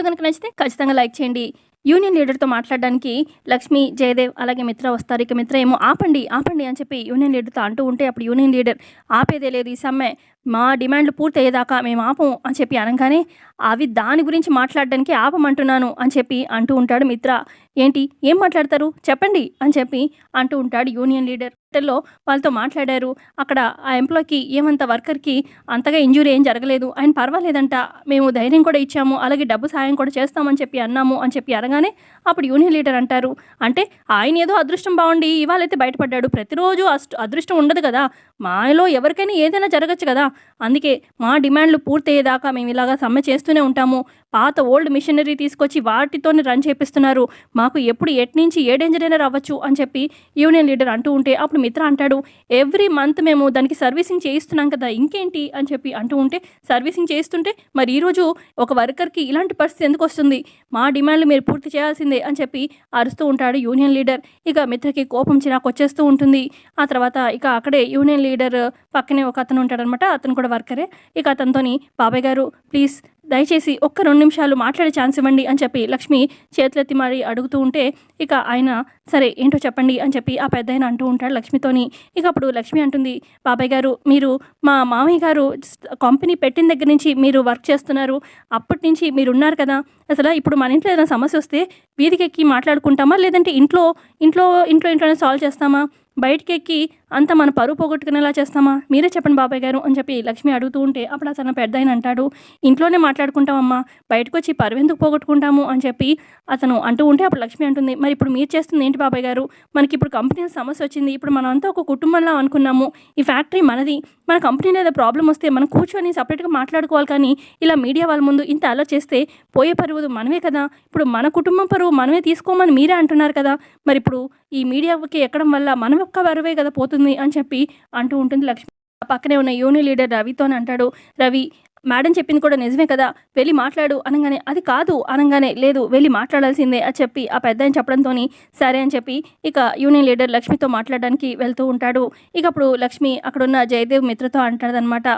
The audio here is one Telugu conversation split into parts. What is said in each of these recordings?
వీడియో కనుక నచ్చితే ఖచ్చితంగా లైక్ చేయండి. యూనియన్ లీడర్తో మాట్లాడడానికి లక్ష్మి జయదేవ్ అలాగే మిత్ర వస్తారు. ఇక మిత్ర ఏమో ఆపండి ఆపండి అని చెప్పి యూనియన్ లీడర్తో అంటూ ఉంటే అప్పుడు యూనియన్ లీడర్ ఆపేదే లేదు ఈ సమ్మె. మా డిమాండ్లు పూర్తయ్యేదాకా మేము ఆపం అని చెప్పి అనగానే అవి దాని గురించి మాట్లాడడానికి ఆపమంటున్నాను అని చెప్పి అంటూ ఉంటాడు మిత్ర. ఏంటి? ఏం మాట్లాడతారు? చెప్పండి అని చెప్పి అంటూ ఉంటాడు యూనియన్ లీడర్. లో వాళ్ళతో మాట్లాడారు. అక్కడ ఆ ఎంప్లాయ్కి ఏమంత వర్కర్కి అంతగా ఇంజురీ ఏం జరగలేదు. ఆయన పర్వాలేదంట. మేము ధైర్యం కూడా ఇచ్చాము. అలాగే డబ్బు సాయం కూడా చేస్తామని చెప్పి అన్నాము అని చెప్పి అనగానే అప్పుడు యూనియన్ లీడర్ అంటారు అంటే ఆయన ఏదో అదృష్టం బాగుండి ఇవాళైతే బయటపడ్డాడు. ప్రతిరోజు అస్ట్ అదృష్టం ఉండదు కదా. మాలో ఎవరికైనా ఏదైనా జరగచ్చు కదా. అందుకే మా డిమాండ్లు పూర్తయ్యేదాకా మేము ఇలాగా సమ్మె చేస్తూనే ఉంటాము. పాత ఓల్డ్ మిషనరీ తీసుకొచ్చి వాటితోనే రన్ చేపిస్తున్నారు. మాకు ఎప్పుడు ఎట్నుంచి ఏ డేంజర్ అయినా రావచ్చు అని చెప్పి యూనియన్ లీడర్ అంటూ ఉంటే అప్పుడు మిత్ర అంటాడు ఎవ్రీ మంత్ మేము దానికి సర్వీసింగ్ చేయిస్తున్నాం కదా ఇంకేంటి? అని చెప్పి అంటూ ఉంటే సర్వీసింగ్ చేస్తుంటే మరి ఈరోజు ఒక వర్కర్కి ఇలాంటి పరిస్థితి ఎందుకు వస్తుంది? మా డిమాండ్లు మీరు పూర్తి చేయాల్సిందే అని చెప్పి అరుస్తూ ఉంటాడు యూనియన్ లీడర్. ఇక మిత్రకి కోపం చిరాకు వచ్చేస్తూ ఉంటుంది. ఆ తర్వాత ఇక అక్కడే యూనియన్ లీడర్ పక్కనే ఒక అతను ఉంటాడనమాట. అతను కూడా వర్కరే ఇక అతనితోని బాబాయ్ గారు ప్లీజ్ దయచేసి ఒక్క రెండు నిమిషాలు మాట్లాడే ఛాన్స్ ఇవ్వండి అని చెప్పి లక్ష్మి చేతులెత్తి మరి అడుగుతూ ఉంటే ఇక ఆయన సరే ఏంటో చెప్పండి అని చెప్పి ఆ పెద్ద ఆయన అంటూ ఉంటాడు లక్ష్మితోని. ఇక అప్పుడు లక్ష్మి అంటుంది బాబాయ్ గారు మీరు మా మామయ్య గారు కంపెనీ పెట్టిన దగ్గర నుంచి మీరు వర్క్ చేస్తున్నారు. అప్పటి నుంచి మీరు ఉన్నారు కదా. అసలు ఇప్పుడు మన ఇంట్లో ఏదైనా సమస్య వస్తే వీధికి ఎక్కి మాట్లాడుకుంటామా? లేదంటే ఇంట్లో ఇంట్లో ఇంట్లో ఇంట్లోనే సాల్వ్ చేస్తామా? బయటికి ఎక్కి అంత మన పరువు పోగొట్టుకునేలా చేస్తామా? మీరే చెప్పండి బాబాయ్ గారు అని చెప్పి లక్ష్మి అడుగుతూ ఉంటే అప్పుడు అతను పెద్ద ఆయన అంటాడు ఇంట్లోనే మాట్లాడుకుంటామమ్మా బయటకు వచ్చి పరువు ఎందుకు పోగొట్టుకుంటాము? అని చెప్పి అతను అంటూ ఉంటే అప్పుడు లక్ష్మి అంటుంది మరి ఇప్పుడు మీరు చేస్తుంది ఏంటి బాబాయ్ గారు? మనకి ఇప్పుడు కంపెనీ సమస్య వచ్చింది ఇప్పుడు మనం అంతా ఒక కుటుంబంలా అనుకున్నాము. ఈ ఫ్యాక్టరీ మనది మన కంపెనీలో ఏదో ప్రాబ్లం వస్తే మనం కూర్చొని సపరేట్గా మాట్లాడుకోవాలి కానీ ఇలా మీడియా వాళ్ళ ముందు ఇంత అలా చేస్తే పోయే పరువు మనమే కదా? ఇప్పుడు మన కుటుంబం పరువు మనమే తీసుకోమని మీరే అంటున్నారు కదా? మరి ఇప్పుడు ఈ మీడియాకి ఎక్కడం వల్ల మన ఒక్క పరువే కదా పోతుంది? అని చెప్పి అంటూ ఉంటుంది లక్ష్మి. ఆ పక్కనే ఉన్న యూని లీడర్ రవితో అంటాడు. రవి మేడం చెప్పింది కూడా నిజమే కదా. వెళ్ళి మాట్లాడు అనగానే అది కాదు అనగానే లేదు వెళ్ళి మాట్లాడాల్సిందే అని చెప్పి ఆ పెద్ద ఆయన చెప్పడంతో సరే అని చెప్పి ఇక యూనియన్ లీడర్ లక్ష్మితో మాట్లాడడానికి వెళ్తూ ఉంటాడు. ఇక అప్పుడు లక్ష్మి అక్కడున్న జయదేవ్ మిత్రతో అంటాడనమాట.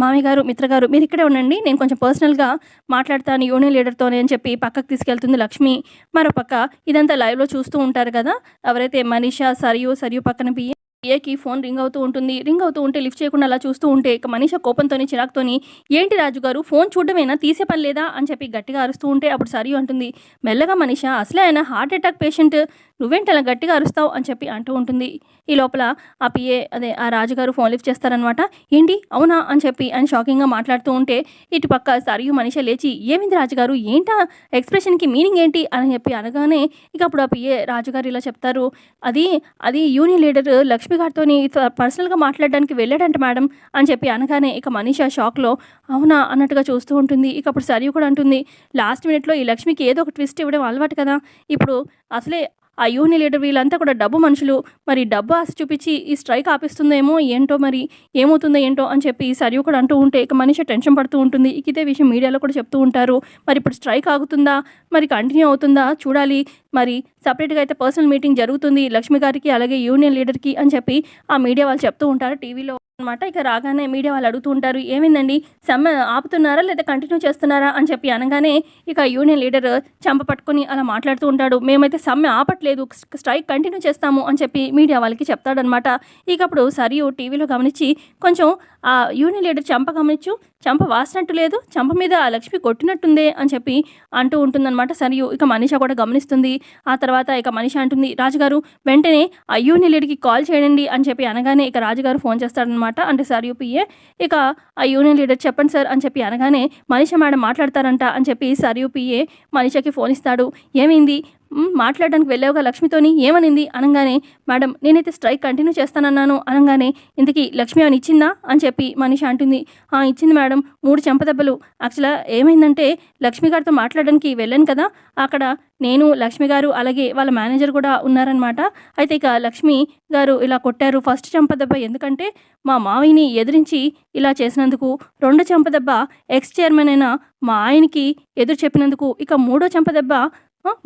మామయ్య గారు మిత్ర గారు మీరు ఇక్కడే ఉండండి. నేను కొంచెం పర్సనల్గా మాట్లాడతాను యూనియన్ లీడర్తోనే అని చెప్పి పక్కకు తీసుకెళ్తుంది లక్ష్మి. మరో పక్క ఇదంతా లైవ్లో చూస్తూ ఉంటారు కదా. ఎవరైతే మనీషా సరియు సరియు పక్కన పియ్యి ఏకి ఫోన్ రింగ్ అవుతూ ఉంటుంది. రింగ్ అవుతూ ఉంటే లిఫ్ట్ చేయకుండా అలా చూస్తూ ఉంటే ఇక మనీష కోపంతోని చిరాకుతోని ఏంటి రాజు గారు ఫోన్ చూడడమేనా? తీసే పని లేదా? అని చెప్పి గట్టిగా అరుస్తూ ఉంటే అప్పుడు సరియు అంటుంది. మెల్లగా మనీష అసలే ఆయన హార్ట్ అటాక్ పేషెంట్. నువ్వేంటి అలా గట్టిగా అరుస్తావు? అని చెప్పి అంటూ ఉంటుంది. ఈ లోపల ఆ పిఏ అదే ఆ రాజుగారు ఫోన్ లిఫ్ట్ చేస్తారనమాట ఏంటి? అవునా? అని చెప్పి ఆయన షాకింగ్గా మాట్లాడుతూ ఉంటే ఇటు పక్క సరియు మనిషి లేచి ఏమింది రాజుగారు ఏంటా? ఎక్స్ప్రెషన్కి మీనింగ్ ఏంటి? అని చెప్పి అనగానే ఇక అప్పుడు ఆ పిఏ రాజుగారు ఇలా చెప్తారు. అది అది యూనియన్ లీడర్ లక్ష్మి గారితో పర్సనల్గా మాట్లాడడానికి వెళ్ళాడంట మేడం అని చెప్పి అనగానే ఇక మనీష షాక్లో అవునా అన్నట్టుగా చూస్తూ ఉంటుంది. ఇక అప్పుడు సరియు కూడా అంటుంది లాస్ట్ మినిట్లో ఈ లక్ష్మికి ఏదో ఒక ట్విస్ట్ ఇవ్వడం అలవాటు కదా. ఇప్పుడు అసలే ఆ యూని లీడర్ వీళ్ళంతా కూడా డబ్బు మనుషులు. మరి డబ్బు ఆశ చూపించి ఈ స్ట్రైక్ ఆపిస్తుందేమో ఏంటో మరి ఏమవుతుందో ఏంటో అని చెప్పి సరియు కూడా అంటూ ఉంటే ఇక మనిషి టెన్షన్ పడుతూ ఉంటుంది. ఇక ఇదే విషయం మీడియాలో కూడా చెప్తూ ఉంటారు. మరి ఇప్పుడు స్ట్రైక్ ఆగుతుందా? మరి కంటిన్యూ అవుతుందా? చూడాలి. మరి సపరేట్గా అయితే పర్సనల్ మీటింగ్ జరుగుతుంది లక్ష్మి గారికి అలాగే యూనియన్ లీడర్కి అని చెప్పి ఆ మీడియా వాళ్ళు చెప్తూ ఉంటారు టీవీలో. అనమాట ఇక రాగానే మీడియా వాళ్ళు అడుగుతుంటారు ఏమైందండి? సమ్మె ఆపుతున్నారా లేదా కంటిన్యూ చేస్తున్నారా? అని చెప్పి అనగానే ఇక యూనియన్ లీడర్ చంప పట్టుకొని అలా మాట్లాడుతూ ఉంటాడు. మేమైతే సమ్మె ఆపట్లేదు స్ట్రైక్ కంటిన్యూ చేస్తాము అని చెప్పి మీడియా వాళ్ళకి చెప్తాడనమాట ఇక అప్పుడు సరియు టీవీలో గమనించి కొంచెం ఆ యూనియన్ లీడర్ చంప గమనించు చంప వాసినట్టు లేదు చంప మీద ఆ లక్ష్మి కొట్టినట్టుందే అని చెప్పి అంటూ ఉంటుందన్నమాట. సరియు ఇక మనిష కూడా గమనిస్తుంది. ఆ తర్వాత ఇక మనిష అంటుంది రాజుగారు వెంటనే ఆ యూనియన్ లీడర్కి కాల్ చేయండి అని చెప్పి అనగానే ఇక రాజుగారు ఫోన్ చేస్తాడనమాట అంటే సరియు పిఏ ఇక ఆ యూనియన్ లీడర్ చెప్పండి సార్ అని చెప్పి అనగానే మనిష మేడం మాట్లాడతారంట అని చెప్పి సరియు పిఏ మనిషకి ఫోన్ ఇస్తాడు. ఏమైంది? మాట్లాడడానికి వెళ్ళావుగా లక్ష్మితోని? ఏమనింది? అనగానే మేడం నేనైతే స్ట్రైక్ కంటిన్యూ చేస్తానన్నాను. అనగానే ఇంతకీ లక్ష్మి అని ఇచ్చిందా? అని చెప్పి మనిషి అంటుంది. "ఆ, ఇచ్చింది మేడం. మూడు చెంపదెబ్బలు యాక్చువల్గా ఏమైందంటే లక్ష్మి గారితో మాట్లాడడానికి వెళ్ళాను కదా. అక్కడ నేను లక్ష్మి గారు అలాగే వాళ్ళ మేనేజర్ కూడా ఉన్నారనమాట అయితే ఇక లక్ష్మి గారు ఇలా కొట్టారు ఫస్ట్ చెంపదెబ్బ ఎందుకంటే మా మావయ్యని ఎదిరించి ఇలా చేసినందుకు రెండు చెంపదెబ్బ ఎక్స్ చైర్మన్ అయిన మా ఆయనకి ఎదురు చెప్పినందుకు ఇక మూడో చెంపదెబ్బ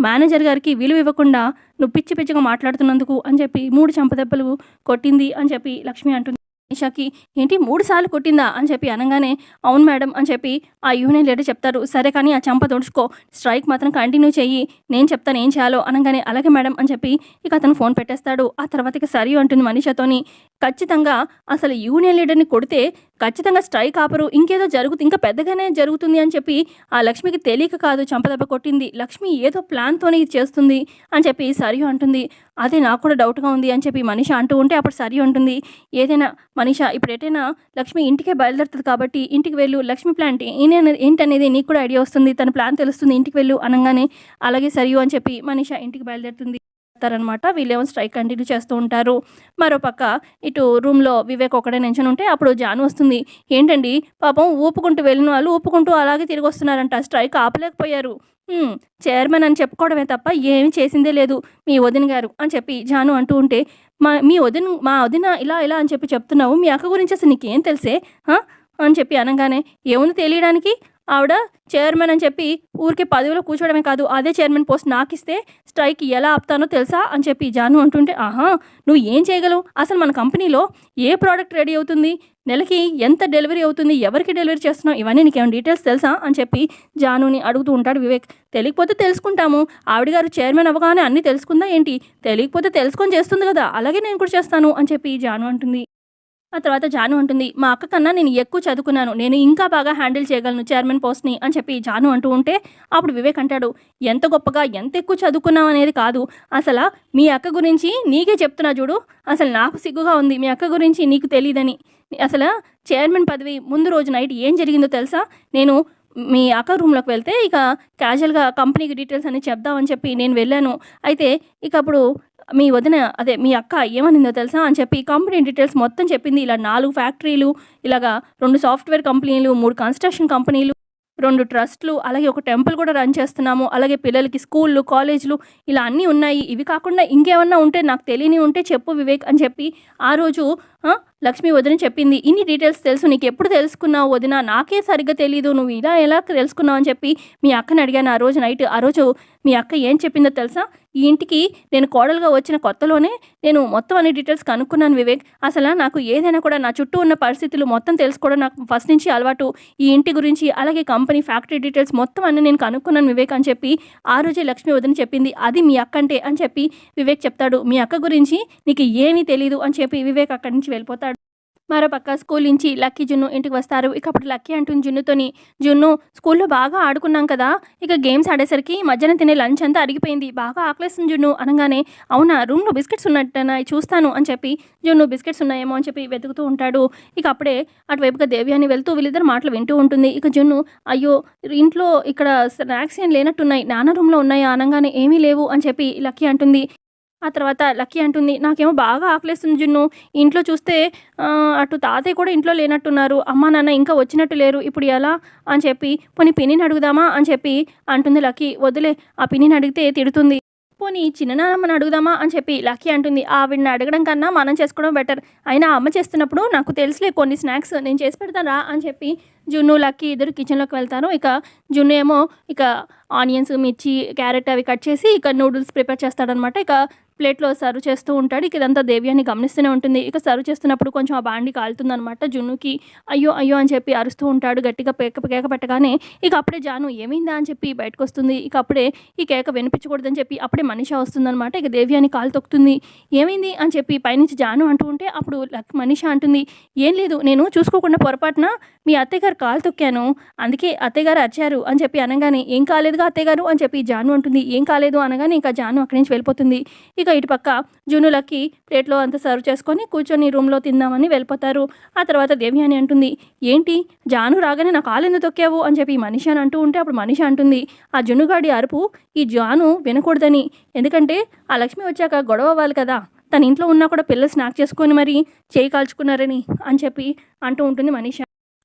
మేనేజర్ గారికి విలువ ఇవ్వకుండా నువ్వు పిచ్చి పిచ్చిగా మాట్లాడుతున్నందుకు అని చెప్పి మూడు చంపదెబ్బలు కొట్టింది అని చెప్పి లక్ష్మి అంటుంది. నిషాకి ఏంటి మూడు సార్లు కొట్టిందా? అని చెప్పి అనగానే అవును మేడం అని చెప్పి ఆ యూనియన్ లీడర్ చెప్తారు. సరే కానీ ఆ చంప తుడుచుకో. స్ట్రైక్ మాత్రం కంటిన్యూ చెయ్యి. నేను చెప్తాను ఏం చేయాలో అనగానే అలాగే మేడం అని చెప్పి ఇక అతను ఫోన్ పెట్టేస్తాడు. ఆ తర్వాత ఇక సరియు అంటుంది మనిషతోని. ఖచ్చితంగా అసలు యూనియన్ లీడర్ని కొడితే ఖచ్చితంగా స్ట్రైక్ ఆపరు ఇంకేదో జరుగుతుంది ఇంకా పెద్దగానే జరుగుతుంది అని చెప్పి ఆ లక్ష్మికి తెలియక కాదు చంపదెబ్బ కొట్టింది. లక్ష్మి ఏదో ప్లాన్తోనే ఇది చేస్తుంది అని చెప్పి సరియు అంటుంది. అదే నాకు కూడా డౌట్గా ఉంది అని చెప్పి మనిష అంటూ ఉంటే అప్పుడు సరి ఉంటుంది ఏదైనా మనిష ఇప్పుడు ఎటైనా లక్ష్మి ఇంటికే బయలుదేరుతుంది కాబట్టి ఇంటికి వెళ్ళు లక్ష్మి ప్లాన్ ఏంటి ఏంటనేది నీకు కూడా ఐడియా వస్తుంది తన ప్లాన్ తెలుస్తుంది ఇంటికి వెళ్ళు అనగానే అలాగే సరియు అని చెప్పి మనిష ఇంటికి బయలుదేరుతుంది. చెప్తారనమాట వీళ్ళేమో స్ట్రైక్ కంటిన్యూ చేస్తూ ఉంటారు. మరోపక్క ఇటు రూమ్లో వివేక్ ఒకడే నించొని ఉంటే అప్పుడు జాను వస్తుంది. ఏంటండి? పాపం ఊపుకుంటూ వెళ్ళిన వాళ్ళు ఊపుకుంటూ అలాగే తిరిగి వస్తున్నారంట. స్ట్రైక్ ఆపలేకపోయారు. చైర్మన్ అని చెప్పుకోవడమే తప్ప ఏమి చేసిందే లేదు. మీ వదిన గారు అని చెప్పి జాను అంటూ ఉంటే మా మీ వదిన మా వదిన ఇలా ఇలా అని చెప్పి చెప్తున్నావు. మీ అక్క గురించి అసలు నీకేం తెలిసే? అని చెప్పి అనగానే ఏముంది తెలియడానికి? ఆవిడ చైర్మన్ అని చెప్పి ఊరికే పదవిలో కూర్చోవడమే కాదు అదే చైర్మన్ పోస్ట్ నాకు ఇస్తే స్ట్రైక్ ఎలా ఆపుతానో తెలుసా అని చెప్పి జాను అంటుంటే ఆహా నువ్వు ఏం చేయగలవు? అసలు మన కంపెనీలో ఏ ప్రోడక్ట్ రెడీ అవుతుంది? నెలకి ఎంత డెలివరీ అవుతుంది? ఎవరికి డెలివరీ చేస్తున్నావు? ఇవన్నీ నీకేమైనా డీటెయిల్స్ తెలుసా అని చెప్పి జానుని అడుగుతూ ఉంటాడు వివేక్. తెలియకపోతే తెలుసుకుంటాము. ఆవిడ గారు చైర్మన్ అవ్వగానే అన్నీ తెలుసుకుందా ఏంటి? తెలియకపోతే తెలుసుకొని చేస్తుంది కదా అలాగే నేను కూడా చేస్తాను అని చెప్పి జాను అంటుంది. ఆ తర్వాత జాను అంటుంది మా అక్క కన్నా నేను ఎక్కువ చదువుకున్నాను. నేను ఇంకా బాగా హ్యాండిల్ చేయగలను చైర్మన్ పోస్ట్ని అని చెప్పి జాను అంటూ ఉంటే అప్పుడు వివేక్ అంటాడు ఎంత గొప్పగా ఎంత ఎక్కువ చదువుకున్నావు అనేది కాదు. అసలు మీ అక్క గురించి నీకే చెప్తున్నా చూడు. అసలు నాకు సిగ్గుగా ఉంది. మీ అక్క గురించి నీకు తెలియదని అసలు చైర్మన్ పదవి ముందు రోజు నైట్ ఏం జరిగిందో తెలుసా? నేను మీ అక్క రూమ్లోకి వెళ్తే ఇక క్యాజువల్గా కంపెనీకి డీటెయిల్స్ అన్ని చెప్దామని చెప్పి నేను వెళ్ళాను. అయితే ఇక అప్పుడు మీ వదిన అదే మీ అక్క ఏమనిందో తెలుసా అని చెప్పి కంపెనీ డీటెయిల్స్ మొత్తం చెప్పింది. ఇలా నాలుగు ఫ్యాక్టరీలు ఇలాగా రెండు సాఫ్ట్వేర్ కంపెనీలు మూడు కన్స్ట్రక్షన్ కంపెనీలు రెండు ట్రస్ట్లు అలాగే ఒక టెంపుల్ కూడా రన్ చేస్తున్నాము. అలాగే పిల్లలకి స్కూళ్ళు కాలేజీలు ఇలా అన్నీ ఉన్నాయి. ఇవి కాకుండా ఇంకేమన్నా ఉంటే నాకు తెలియని ఉంటే చెప్పు వివేక్ అని చెప్పి ఆ రోజు లక్ష్మి వదిన చెప్పింది. ఇన్ని డీటెయిల్స్ తెలుసు నీకు ఎప్పుడు తెలుసుకున్నావు వదిన? నాకే సరిగ్గా తెలియదు నువ్వు ఇలా ఎలా తెలుసుకున్నావు అని చెప్పి మీ అక్కని అడిగాను ఆ రోజు నైట్. ఆ రోజు మీ అక్క ఏం చెప్పిందో తెలుసా? ఈ ఇంటికి నేను కోడలుగా వచ్చిన కొత్తలోనే నేను మొత్తం అన్ని డీటెయిల్స్ కనుక్కున్నాను వివేక్. అసలు నాకు ఏదైనా కూడా నా చుట్టూ ఉన్న పరిస్థితులు మొత్తం తెలుసుకోవడం నాకు ఫస్ట్ నుంచి అలవాటు. ఈ ఇంటి గురించి అలాగే కంపెనీ ఫ్యాక్టరీ డీటెయిల్స్ మొత్తం అన్ని నేను కనుక్కున్నాను వివేక్ అని చెప్పి ఆ రోజే లక్ష్మి వదిన చెప్పింది. అది మీ అక్క అంటే అని చెప్పి వివేక్ చెప్తాడు. మీ అక్క గురించి నీకు ఏమీ తెలియదు అని చెప్పి వివేక్ అక్కడి నుంచి వెళ్ళిపోతాడు. మరోపక్క స్కూల్ నుంచి లక్కీ జున్ను ఇంటికి వస్తారు. ఇక అప్పుడు లక్కీ అంటుంది జున్నుతోని జున్ను స్కూల్లో బాగా ఆడుకున్నాం కదా ఇక గేమ్స్ ఆడేసరికి మధ్యాహ్నం తినే లంచ్ అంతా అరిగిపోయింది. బాగా ఆకలేస్తుంది జున్ను అనగానే అవునా రూమ్లో బిస్కెట్స్ ఉన్నట్టనా చూస్తాను అని చెప్పి జున్ను బిస్కెట్స్ ఉన్నాయేమో అని చెప్పి వెతుకుతూ ఉంటాడు. ఇక అప్పుడే అటువైపుగా దేవ్యాన్ని వెళ్తూ వీళ్ళిద్దరు మాటలు వింటూ ఉంటుంది. ఇక జున్ను అయ్యో ఇంట్లో ఇక్కడ స్నాక్స్ ఏం లేనట్టున్నాయి నాన్న రూమ్లో ఉన్నాయా అనగానే ఏమీ లేవు అని చెప్పి లక్కీ అంటుంది. ఆ తర్వాత లక్కీ అంటుంది నాకేమో బాగా ఆకలేస్తుంది జున్ను. ఇంట్లో చూస్తే అటు తాతయ్య కూడా ఇంట్లో లేనట్టున్నారు. అమ్మ నాన్న ఇంకా వచ్చినట్టు లేరు. ఇప్పుడు ఎలా? అని చెప్పి పోనీ పిన్నిని అడుగుదామా? అని చెప్పి అంటుంది లక్కీ వదిలే ఆ పిన్నిని అడిగితే తిడుతుంది. పోనీ చిన్ననాన్నమ్మని అడుగుదామా? అని చెప్పి లక్కీ అంటుంది ఆవిడని అడగడం కన్నా మనం చేసుకోవడం బెటర్. అయినా అమ్మ చేస్తున్నప్పుడు నాకు తెలుసులే కొన్ని స్నాక్స్ నేను చేసి పెడతారా అని చెప్పి జున్ను లక్కీ ఇద్దరు కిచెన్లోకి వెళ్తారు ఇక జున్ను ఏమో ఇక ఆనియన్స్ మిర్చి క్యారెట్ అవి కట్ చేసి ఇక నూడిల్స్ ప్రిపేర్ చేస్తాడనమాట. ఇక ప్లేట్లో సర్వ్ చేస్తూ ఉంటాడు. ఇక ఇదంతా దేవ్యాన్ని గమనిస్తూనే ఉంటుంది. ఇక సర్వ్ చేస్తున్నప్పుడు కొంచెం ఆ బాండి కాలుతుందనమాట. జున్నుకి అయ్యో అయ్యో అని చెప్పి అరుస్తూ ఉంటాడు. గట్టిగా పేక కేక పెట్టగానే ఇక అప్పుడే జాను ఏమైందా? అని చెప్పి బయటకు వస్తుంది ఇక అప్పుడే ఈ కేక వినిపించకూడదని చెప్పి అప్పుడే మనిష వస్తుందనమాట. ఇక దేవ్యాని కాలు తొక్కుతుంది. ఏమైంది? అని చెప్పి పైనుంచి జాను అంటూ ఉంటే అప్పుడు లక్ మనిష అంటుంది. ఏం లేదు నేను చూసుకోకుండా పొరపాటున మీ అత్తయ్యగారు కాలు తొక్కాను అందుకే అత్తయ్యగారు అరిచారు అని చెప్పి అనగానే ఏం కాలేదుగా అత్తయ్యగారు? అని చెప్పి జాను అంటుంది. ఏం కాలేదు అనగానే ఇంకా జాను అక్కడి నుంచి వెళ్ళిపోతుంది. ఇక ఇటు పక్క జునులకి ప్లేట్లో అంతా సర్వ్ చేసుకొని కూర్చొని రూమ్లో తిందామని వెళ్ళిపోతారు. ఆ తర్వాత దేవి అని అంటుంది ఏంటి? జాను రాగానే నా కాలు ఎందుకు తొక్కావు? అని చెప్పి మనిషి అని అంటూ ఉంటే అప్పుడు మనిషి అంటుంది ఆ జునుగాడి అరుపు ఈ జాను వినకూడదని. ఎందుకంటే ఆ లక్ష్మి వచ్చాక గొడవ అవ్వాలి కదా. తన ఇంట్లో ఉన్నా కూడా పిల్లలు స్నాక్ చేసుకొని మరి చేయి కాల్చుకున్నారని అని చెప్పి అంటూ ఉంటుంది మనిషి.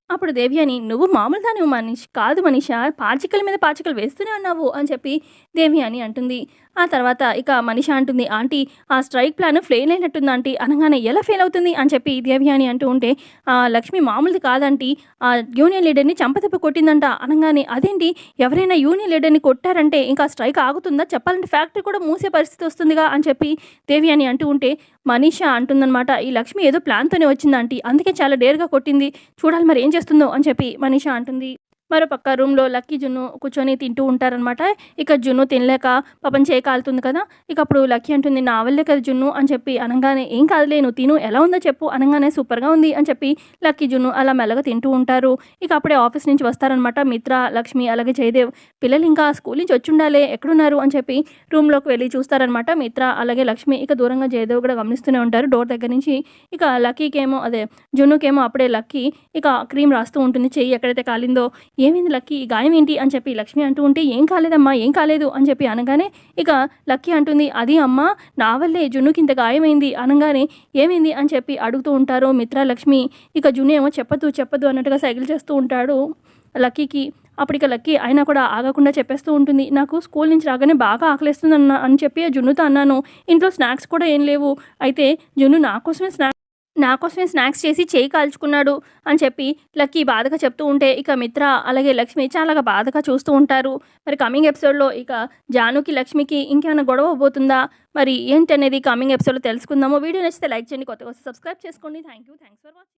అప్పుడు దేవ్యాని నువ్వు మామూలు దానివి మనిషి కాదు మనీష పాచికల మీద పాచికలు వేస్తూనే ఉన్నావు అని చెప్పి దేవ్యాని అంటుంది. ఆ తర్వాత ఇక మనిష అంటుంది ఆంటీ ఆ స్ట్రైక్ ప్లాన్ ఫెయిల్ అయినట్టుంది ఆంటీ. అనగానే ఎలా ఫెయిల్ అవుతుంది? అని చెప్పి దేవి అని అంటూ ఉంటే ఆ లక్ష్మి మామూలుది కాదంటీ ఆ యూనియన్ లీడర్ని చంపదెబ్బ కొట్టిందంట. అనగానే అదేంటి? ఎవరైనా యూనియన్ లీడర్ని కొట్టారంటే ఇంకా స్ట్రైక్ ఆగుతుందా? చెప్పాలంటే ఫ్యాక్టరీ కూడా మూసే పరిస్థితి వస్తుందిగా అని చెప్పి దేవి అని అంటూ ఉంటే మనీష అంటుందన్నమాట ఈ లక్ష్మి ఏదో ప్లాన్తోనే వచ్చింది ఆంటీ. అందుకే చాలా డేర్గా కొట్టింది. చూడాలి మరి ఏం చేస్తుందో అని చెప్పి మనీష అంటుంది. మరో పక్క రూమ్లో లక్కీ జున్ను కూర్చొని తింటూ ఉంటారనమాట ఇక జున్ను తినలేక పాపం చేయి కాలుతుంది కదా. ఇక అప్పుడు లక్కీ అంటుంది నా వల్లే కదా జున్ను అని చెప్పి అనగానే ఏం కాదులే నువ్వు తిను ఎలా ఉందో చెప్పు అనగానే సూపర్గా ఉంది అని చెప్పి లక్కీ జున్ను అలా మెల్లగా తింటూ ఉంటారు. ఇక అప్పుడే ఆఫీస్ నుంచి వస్తారనమాట మిత్ర లక్ష్మి అలాగే జయదేవ్. పిల్లలు ఇంకా స్కూల్ నుంచి వచ్చి ఉండాలి ఎక్కడున్నారు అని చెప్పి రూమ్లోకి వెళ్ళి చూస్తారనమాట మిత్ర అలాగే లక్ష్మి. ఇక దూరంగా జయదేవ్ కూడా గమనిస్తూనే ఉంటారు. డోర్ దగ్గర నుంచి ఇక లక్కీకేమో అదే జున్నుకేమో అప్పుడే లక్కీ ఇక క్రీమ్ రాస్తూ ఉంటుంది. చెయ్యి ఎక్కడైతే కాలిందో ఏమైంది లక్కీ? ఈ గాయం ఏంటి? అని చెప్పి లక్ష్మి అంటూ ఉంటే ఏం కాలేదమ్మా ఏం కాలేదు అని చెప్పి అనగానే ఇక లక్కీ అంటుంది అది అమ్మ నా వల్లే జున్నుకి ఇంత గాయమైంది అనగానే ఏమైంది? అని చెప్పి అడుగుతూ ఉంటారు మిత్ర లక్ష్మి. ఇక జున్ను ఏమో చెప్పదు చెప్పదు అన్నట్టుగా సైకిల్ చేస్తూ ఉంటాడు లక్కీకి. అప్పుడు ఇక లక్కీ అయినా కూడా ఆగకుండా చెప్పేస్తూ ఉంటుంది నాకు స్కూల్ నుంచి రాగానే బాగా ఆకలిస్తుంది అన్న అని చెప్పి జున్నుతో అన్నాను. ఇంట్లో స్నాక్స్ కూడా ఏం లేవు. అయితే జున్ను నా కోసమే స్నాక్స్ నా కోసమే స్నాక్స్ చేసి చేయి కాల్చుకున్నాడు అని చెప్పి లక్కీ బాధగా చెప్తూ ఉంటే ఇక మిత్ర అలాగే లక్ష్మి చాలా బాధగా చూస్తూ ఉంటారు. మరి కమింగ్ ఎపిసోడ్లో ఇక జానుకి లక్ష్మికి ఇంకేమైనా గొడవ పోతుందా మరి ఏంటనేది కమింగ్ ఎపిసోడ్లో తెలుసుకుందాము. వీడియో నచ్చితే లైక్ చేయండి కొత్తగా సబ్స్క్రైబ్ చేసుకోండి. Thank you thanks for watching